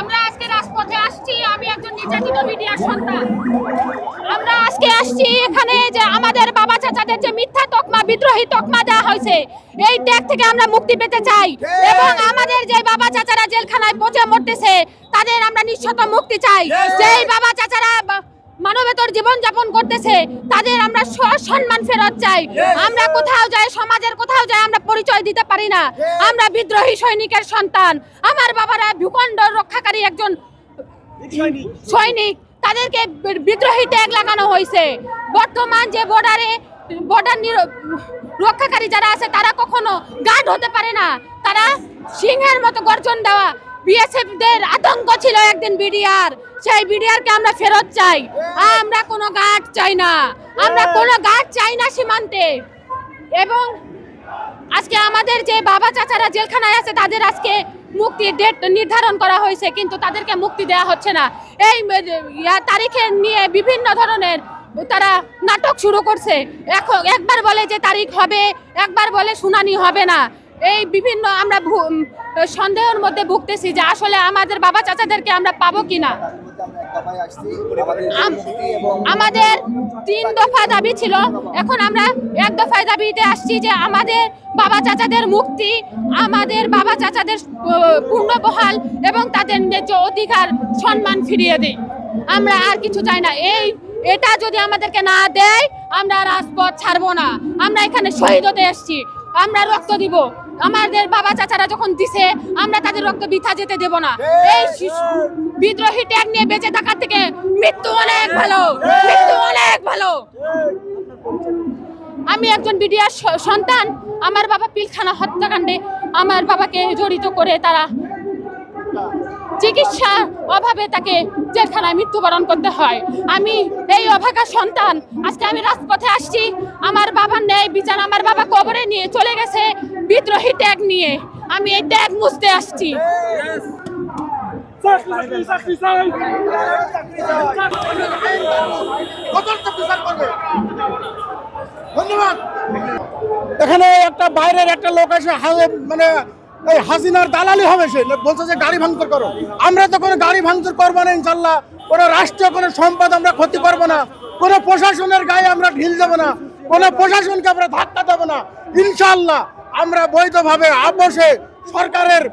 আমরা আজকে রাজপথে আসছি আমি একজন নির্যাতিত মিডিয়ার সন্তান। আমরা আজকে আসছি এখানে যে আমাদের বাবা চাচাদের যে মিথ্যা তকমা বিদ্রোহী তকমা দেওয়া হয়েছে এই ট্যাগ থেকে আমরা মুক্তি পেতে চাই। এবং আমাদের যে বাবা চাচারা জেলখানায় পচে মরতেছে তাদের আমরা নিঃশত মুক্তি চাই। যেই বাবা চাচারা মানবেতর জীবন যাপন করতেছে তাদের আমরা সম্মান ফেরত চাই। আমরা কোথাও যাই সমাজের কোথাও যাই আমরা পরিচয় দিতে পারি না। আমরা বিদ্রোহী সৈনিকের সন্তান। আমার বাবারা ভূখণ্ড রক্ষাকারী একজন সৈনিক। তাদেরকে বিদ্রোহী ট্যাগ লাগানো হয়েছে। বর্তমান যে বর্ডারে বর্ডার রক্ষাকারী যারা আছে তারা কখনো গার্ড হতে পারে না। তারা সিংহের মতো গর্জন দেওয়া। বিএসএফ দের আতঙ্ক ছিল একদিন বিডিআর। সেই বিডিআর কে আমরা ফেরত চাই। আমরা কোনো গার্ড চাই না। আমরা কোনো গার্ড চাই না সীমান্তে। এবং আজকে আমাদের যে বাবা চাচারা জেলখানায় আছে, তাদের আজকে মুক্তির ডেট নির্ধারণ করা হয়েছে, কিন্তু তাদেরকে মুক্তি দেওয়া হচ্ছে না। এই তারিখে নিয়ে বিভিন্ন ধরনের তারা নাটক শুরু করছে। এখন একবার বলে যে তারিখ হবে, একবার বলে শুনানি হবে না। এই বিভিন্ন আমরা সন্দেহের মধ্যে ভুগতেছি যে আসলে আমাদের বাবা চাচাদেরকে আমরা পাবো কিনা। আম- আমাদের তিন দফা দাবি ছিল। এখন আমরা এক দফায় দাবিতে আসছি যে আমাদের বাবা চাচাদের মুক্তি, আমাদের বাবা চাচাদের পূর্ণ বহাল এবং তাদের ন্যায্য অধিকার, সম্মান ফিরিয়ে দিই। আমরা আর কিছু চাই না। এই, এটা যদি আমাদেরকে না দেয়, আমরা রাজপথ ছাড়বো না। আমরা এখানে শহীদ হতে এসছি। আমরা রক্ত দিব। আমাদের বাবা চাচারা যখন দিছে আমরা তাদের রক্ত বৃথা যেতে দেব না। এই বিদ্রোহী ট্যাগ নিয়ে বেঁচে থাকার থেকে মৃত্যু অনেক ভালো। মৃত্যু অনেক ভালো। আমি একজন বিডিআর সন্তান। আমার বাবা পিলখানা হত্যাকাণ্ডে আমার বাবাকে জড়িত করে তারা চিকিৎসা অভাবে তাকে জেলখানায় মৃত্যুবরণ করতে হয়। আমি এই অভাগা সন্তান। আজকে আমি রাজপথে আসছি। আমার বাবার ন্যায় বিচার আমার বাবা কবরে নিয়ে চলে গেছে। বিদ্রোহী ট্যাগ নিয়ে আমি এই ট্যাগ মুছতে আসছি। ধন্যবাদ। এখানে একটা বাইরের একটা লোক এসে মানে এই হাসিনার দালালি হবে সে। বলছে যে গাড়ি ভাঙচুর করো। আমরা তো কোনো গাড়ি ভাঙচুর করব না ইনশাল্লাহ। কোনো রাষ্ট্রীয় কোনো সম্পদ আমরা ক্ষতি করব না। কোনো প্রশাসনের গায়ে আমরা ঢিল দেবো না। কোনো প্রশাসনকে আমরা ধাক্কা দেবো না। ইনশাল্লাহ। আমরা বৈধভাবে বসে সরকারের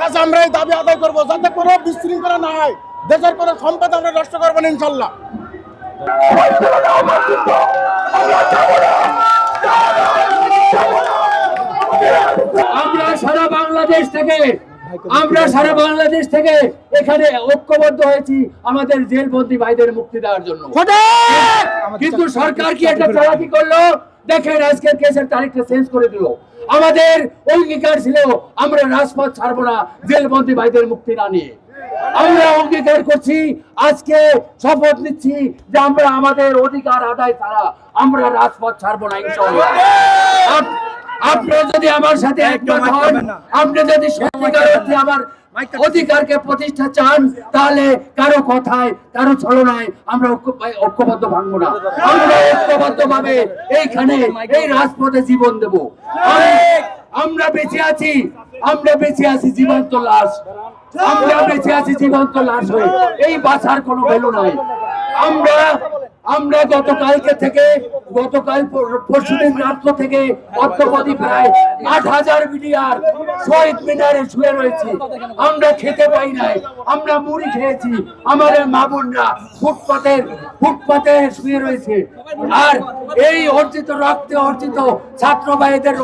কাছে আমরা এই দাবি আদায় করব। যাতে কোনো বিশৃঙ্খলা না হয়। দেশের কোনো সম্পদ আমরা নষ্ট করব না ইনশাল্লাহ। আমরা সারা বাংলাদেশ থেকে আমরা সারা বাংলাদেশ থেকে এখানে ঐক্যবদ্ধ হয়েছি আমাদের জেলবন্দি ভাইদের মুক্তি দেওয়ার জন্য। কিন্তু সরকার কি একটা চালাকি করল? দেখেন আজকের কেসের তারিখটা চেঞ্জ করে দিল। আমাদের অঙ্গীকার ছিল আমরা রাজপথ ছাড়বো না জেলবন্দি ভাইদের মুক্তি না নিয়ে। আমরা অঙ্গীকার করছি আজকে শপথ নিচ্ছি যে আমরা আমাদের অধিকার আদায় ছাড়া আমরা রাজপথ ছাড়বো না ইনশাআল্লাহ। আপ- যদি আমার সাথে একমত হন আপনি যদি সত্যিকার অর্থে আমার অধিকারকে প্রতিষ্ঠা চান, তাহলে কারও কথায়, কারও ছলনায় আমরা ঐক্যবদ্ধ ভাঙবো না। আমরা ঐক্যবদ্ধ ভাবে এইখানে, এই রাজপথে জীবন দেব। আমরা বেঁচে আছি, আমরা বেঁচে আছি জীবন্ত লাশ। আমরা বেঁচে আছি জীবন্ত লাশ হয়ে। এই বাঁচার কোনো ভ্যালু নাই। আমরা আমরা গতকালকে থেকে, গতকাল পরশুদিন রাত্র থেকে অর্থপতি প্রায় আট হাজার মিডিয়ার শহীদ মিনারে শুয়ে রয়েছে। আমরা খেতে পাই নাই, আমরা মুড়ি খেয়েছি, আমাদের বোনরা ফুটপাতের ফুটপাতে শুয়ে রয়েছে। আর এই অর্জিত রক্তে অর্জিত ছাত্র ভাইদের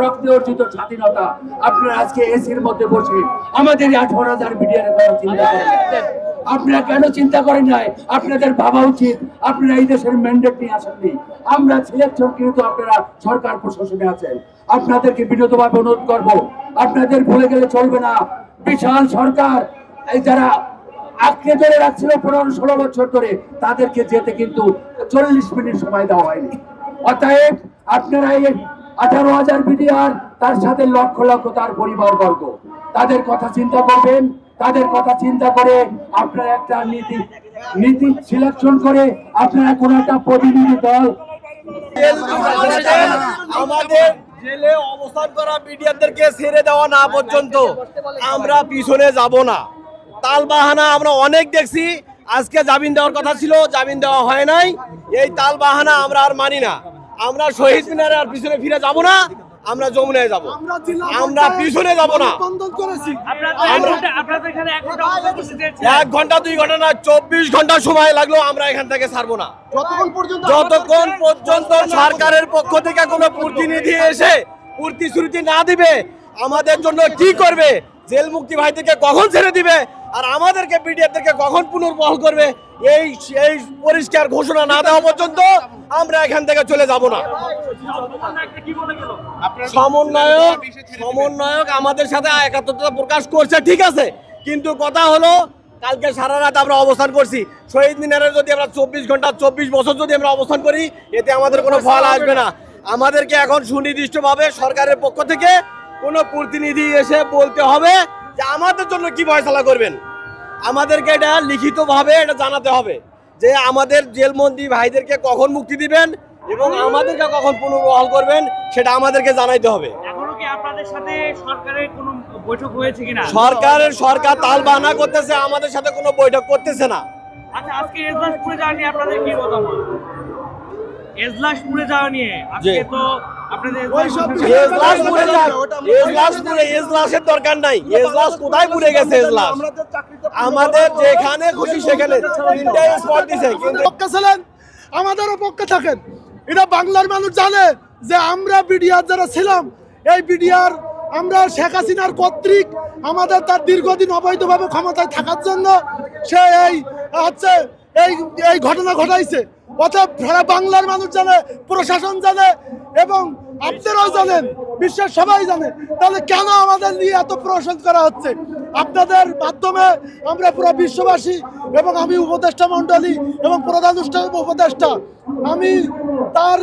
রক্তে অর্জিত স্বাধীনতা। আপনারা আজকে এসির মধ্যে বসে আমাদের আঠারো হাজার মিডিয়ার চিন্তা করেন। আপনারা কেন চিন্তা করেন নাই? আপনাদের ভাবা উচিত। আপনারা এই দেশের ম্যান্ডেট নিয়ে আসেননি। আমরা সিলেকশন কিন্তু আপনারা সরকার প্রশাসনে আছেন। আপনাদেরকে বিনোদভাবে অনুরোধ করব। আপনাদের ভুলে গেলে চলবে না। বিশাল সরকার, এই যারা আঁকড়ে ধরে রাখছিল পনেরো ষোলো বছর ধরে, তাদেরকে যেতে কিন্তু চল্লিশ মিনিট সময় দেওয়া হয়নি। অতএব আপনারা এই আঠারো হাজার বিডিআর, তার সাথে লক্ষ লক্ষ তার পরিবার বর্গ, তাদের কথা চিন্তা করবেন। তাদের কথা চিন্তা করে আপনারা একটা নীতি নীতি সিলেকশন করে আপনারা কোন একটা প্রতিনিধি দল আমাদের জেলে অবস্থান করা মিডিয়াদেরকে ছেড়ে দেওয়া না পর্যন্ত আমরা পিছনে যাব না। তাল বাহানা আমরা অনেক দেখছি, আজকে জামিন দেওয়ার কথা ছিল, জামিন দেওয়া হয় নাই। এই তাল বাহানা আমরা আর মানি না। আমরা শহীদ মিনারে আর পিছনে ফিরে যাব না। আমরা যমুনায় যাব। আমরা পিছনে যাব না। এক ঘণ্টা দুই ঘণ্টা না চব্বিশ ঘণ্টা সময় লাগল আমরা এখান থেকে ছাড়বো না। যতক্ষণ পর্যন্ত সরকারের পক্ষ থেকে কোনো প্রতিনিধি এসে প্রতিশ্রুতি না দিবে আমাদের জন্য কি করবে? জেল মুক্তি ভাইদেরকে কখন ছেড়ে দিবে? আর আমাদেরকে বিডিআরদেরকে কখন পুনর্বহাল করবে? এই এই পরিষ্কার ঘোষণা না দেওয়া পর্যন্ত আমরা এখান থেকে চলে যাব না। সমন্বয়ক সমন্বয়ক আমাদের সাথে একাত্মতা প্রকাশ করছে, ঠিক আছে? কিন্তু কথা হলো, কালকে সারা রাত আমরা অবস্থান করছি। শহীদ মিনারে যদি আমরা চব্বিশ ঘণ্টা, চব্বিশ বছর যদি আমরা অবস্থান করি, এতে আমাদের কোনো ফল আসবে না। আমাদেরকে এখন সুনির্দিষ্টভাবে সরকারের পক্ষ থেকে কোনো প্রতিনিধি এসে বলতে হবে যে আমাদের জন্য কি ফয়সলা করবেন? আমাদেরকে এটা লিখিতভাবে এটা জানাতে হবে যে আমাদের জেলবন্দি ভাইদেরকে কখন মুক্তি দিবেন এবং আমাদেরকে কখন পুনর্বহাল করবেন সেটা আমাদেরকে জানাইতে হবে। সরকারের সরকার তাল বাহানা করতেছে আমাদের সাথে কোনো বৈঠক করতেছে না। আচ্ছা মতামত? এজলাসপুরে যাওয়া নিয়ে আজকে তো দরকার নাই। এজলাস কোথায় গেছে এজলাস? আমাদের যেখানে খুশি সেখানে তিনটা স্পট দিছে কিন্তু পক্ষে আমাদেরও পক্ষে থাকেন। এটা বাংলার মানুষ জানে যে আমরা বিডিআর যারা ছিলাম এই বিডিআর আমরা শেখ হাসিনার কর্তৃক আমাদের তার দীর্ঘদিন অবৈধভাবে ক্ষমতায় থাকার জন্য সে এই হচ্ছে এই এই ঘটনা ঘটাইছে। অর্থাৎ বাংলার মানুষ জানে, প্রশাসন জানে, এবং আপনারাও জানেন, বিশ্বের সবাই জানে, তাহলে কেন আমাদের নিয়ে এত প্রশাসন করা হচ্ছে? আপনাদের মাধ্যমে আমরা পুরো বিশ্ববাসী এবং আমি উপদেষ্টা মণ্ডলী এবং প্রধান উপদেষ্টা, আমি তার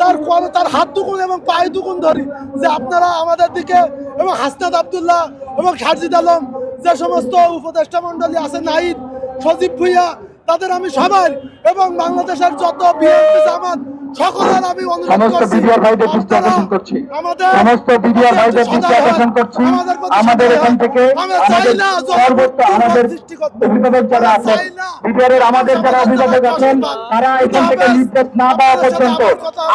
তার তার হাত দুকুন এবং পায়ে দুকুন ধরি যে আপনারা আমাদের দিকে এবং হাসনাদ আবদুল্লাহ এবং খারজিদ আলম যে সমস্ত উপদেষ্টা মণ্ডলী আছে, নাইদ, সজীব ভুইয়া তাদের আমি সবাই এবং বাংলাদেশের যত বিএনপি জামাত সকলের আমি সমস্ত বিডিআর ভাইদের দৃষ্টি আকর্ষণ করছি। আমাদের সমস্ত বিডিআর ভাইদের দৃষ্টি আকর্ষণ করছি আমাদের এখান থেকে আমাদের সর্বোচ্চ আমাদের অভিভাবক যারা আছেন চাই না। বিডিআরের আমাদের যারা অভিভাবক আছেন তারা এখান থেকে নির্দেশ না আপনাদের পর্যন্ত।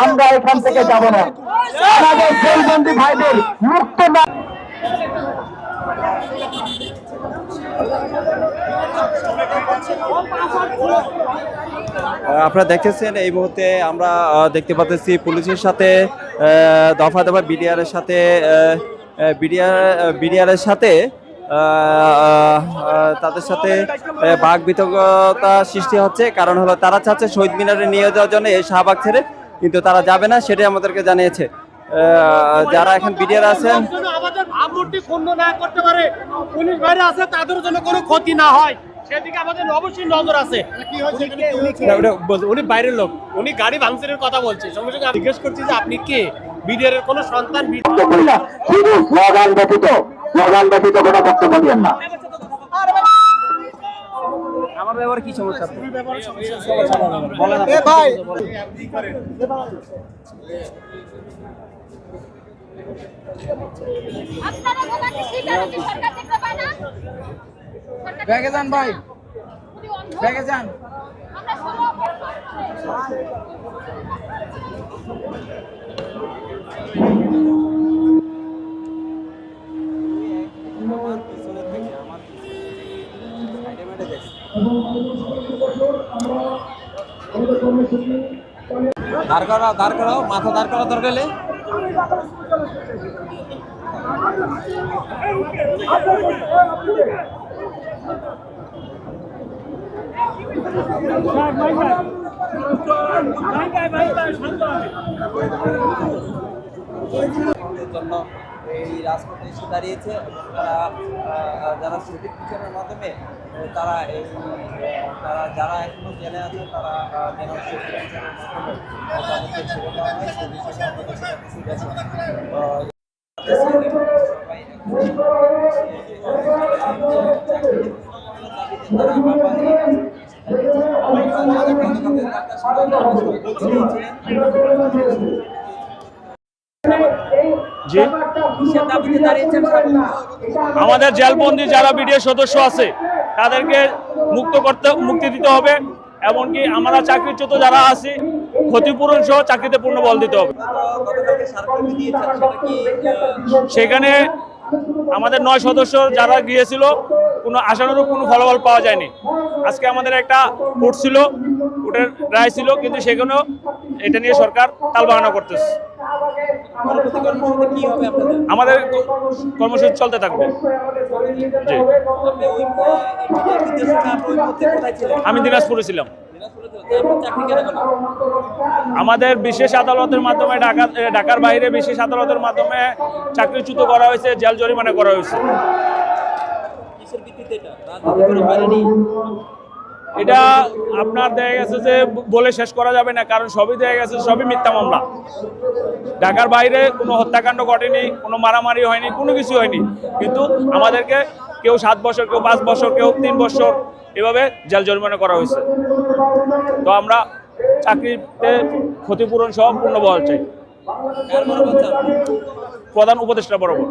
আমরা এখান থেকে যাব না আমাদের জেলবন্দি ভাইদের মুক্ত না আপনারা দেখতেছেন এই মুহূর্তে আমরা দেখতে পাচ্ছি পুলিশের সাথে দফা দফা বিডিআরের সাথে বিডিআর বিডিআরের সাথে আহ, আহ, তাদের সাথে বাঘ বিতর্কতা সৃষ্টি হচ্ছে। কারণ হলো তারা চাচ্ছে শহীদ মিনারে নিয়ে যাওয়ার জন্য এই শাহবাগ ছেড়ে কিন্তু তারা যাবে না সেটাই আমাদেরকে জানিয়েছে। যারা এখন বিডিআর আছেন আমাদের ভাবমূর্তি ক্ষুণ্ণ না করতে পারে। পুলিশ বাইরে আছে তাদের জন্য কোনো ক্ষতি না হয়। সেদিকে আমাদের অবশ্যই নজর আছে উনি বাইরের লোক উনি গাড়ি ভাঙচুরের কথা বলছে সঙ্গে সঙ্গে জিজ্ঞেস করছি যে আপনি কে বিডিআর এর কোনো সন্তান শুধু স্লোগান ব্যতীত স্লোগান ব্যতীত কোনো বক্তব্য দিয়েন না আমার ব্যাপারে কি সমস্যা আপনারা ভোগান্তি স্বীকার কি সরকার দেখতে পায় না ব্যাগে যান ভাই। ব্যাগে যান। দাঁড় করাও দাঁড় করাও মাথা দাঁড় করা দরকার হলে। জন্য এই রাজপথে এসে দাঁড়িয়েছে যারা সঠিক বিচারের মাধ্যমে তারা এই তারা যারা এখনও জেলে আছে, তারা যেন সঠিক বিচারের মাধ্যমে তাদেরকে ছেড়ে দেওয়া হয় সেই বিষয়ে আমরা দেশে কাছে আমাদের জেলবন্দি যারা বিডিএ সদস্য আছে, তাদেরকে মুক্ত করতে মুক্তি দিতে হবে, এমনকি আমরা চাকরিচ্যুত যারা আছি ক্ষতিপূরণ সহ চাকরিতে পূর্ণ বল দিতে হবে। সেখানে আমাদের নয় সদস্য যারা গিয়েছিল, কোনো আশানুরূপ কোনো ফলাফল পাওয়া যায়নি। আজকে আমাদের একটা কোর্ট ছিল, কোর্টের রায় ছিল, কিন্তু সেখানেও এটা নিয়ে সরকার তালবাহানা করতেছে। আমাদের কর্মসূচি চলতে থাকবে। আমি দিনাজপুরে ছিলাম। আমাদের বিশেষ আদালতের মাধ্যমে ঢাকা ঢাকার বাইরে বিশেষ আদালতের মাধ্যমে চাকরিচ্যুত করা হয়েছে জেল জরিমানা করা হয়েছে। এটা? আপনার দেখা গেছে যে বলে শেষ করা যাবে না কারণ সবই দেখা গেছে সবই মিথ্যা মামলা। ঢাকার বাইরে কোনো হত্যাকাণ্ড ঘটেনি কোনো মারামারি হয়নি কোনো কিছু হয়নি। কিন্তু আমাদেরকে কেউ সাত বছর কেউ পাঁচ বছর কেউ তিন বছর এভাবে জেল জরিমানা করা হয়েছে। তো আমরা চাকরিতে ক্ষতিপূরণ সহ পূর্ণ বহাল চাই। প্রধান উপদেষ্টা বরাবর।